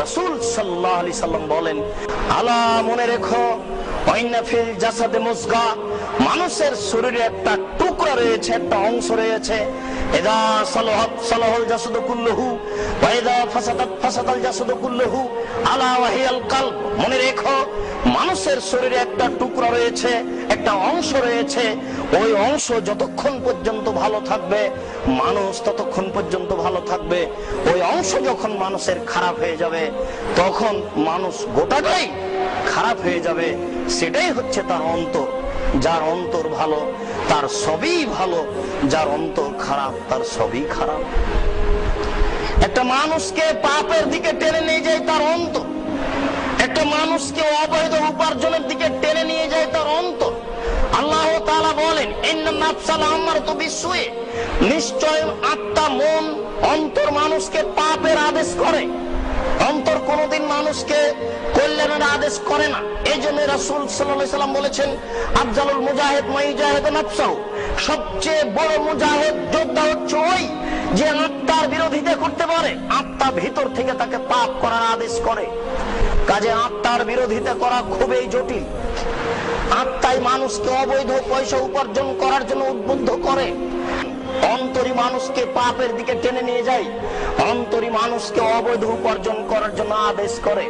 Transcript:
রাসূল সাল্লাল্লাহু আলাইহি সাল্লাম বলেন, আলা মনে রেখো ফিল জাসাদে মুসগা, মানুষের শরীরে একটা টুকরা রয়েছে, একটা অংশ রয়েছে। এদা সালাহাত, সালাহুল জাসাদু কুল্লুহু মনে রেখো, মানুষের শরীরে একটা টুকরা রয়েছে, একটা অংশ রয়েছে। ওই অংশ যতক্ষণ পর্যন্ত ভালো থাকবে, মানুষ ততক্ষণ পর্যন্ত ভালো থাকবে। ওই অংশ যখন মানুষের খারাপ হয়ে যাবে, তখন মানুষ গোটাটাই খারাপ হয়ে যাবে। সেটাই হচ্ছে তার অন্তর। যার অন্তর ভালো, তার সবই ভালো। যার অন্তর খারাপ, তার সবই খারাপ। একটা মানুষকে পাপের দিকে টেনে নিয়ে যায় তার অন্তর। একটা মানুষকে অবৈধ উপার্জনের দিকে টেনে নিয়ে যায় তার অন্তর। আল্লাহ বলেন নিশ্চয় আত্মা, মন, অন্তর মানুষকে পাপের আদেশ করে। অন্তর কোনোদিন মানুষকে কল্যাণের আদেশ করে না। এই জন্য রাসুল সাল্লাম বলেছেন, আফজালুল মুজাহিদ মাইজাহিদ সবচেয়ে বড় মুজাহিদ যোদ্ধা হচ্ছে ওই যে বিরোধিতা করতে পারে, আত্মা ভিতর থেকে তাকে পাপ করার আদেশ করে। কাজে আত্মার বিরোধিতা করা খুবই জটিল। আত্মাই মানুষকে অবৈধ পয়সা উপার্জন করার জন্য উদ্বুদ্ধ করে। অন্তরী মানুষকে পাপের দিকে টেনে নিয়ে যায়, অন্তরী মানুষকে অবৈধ উপার্জন করার জন্য আদেশ করে।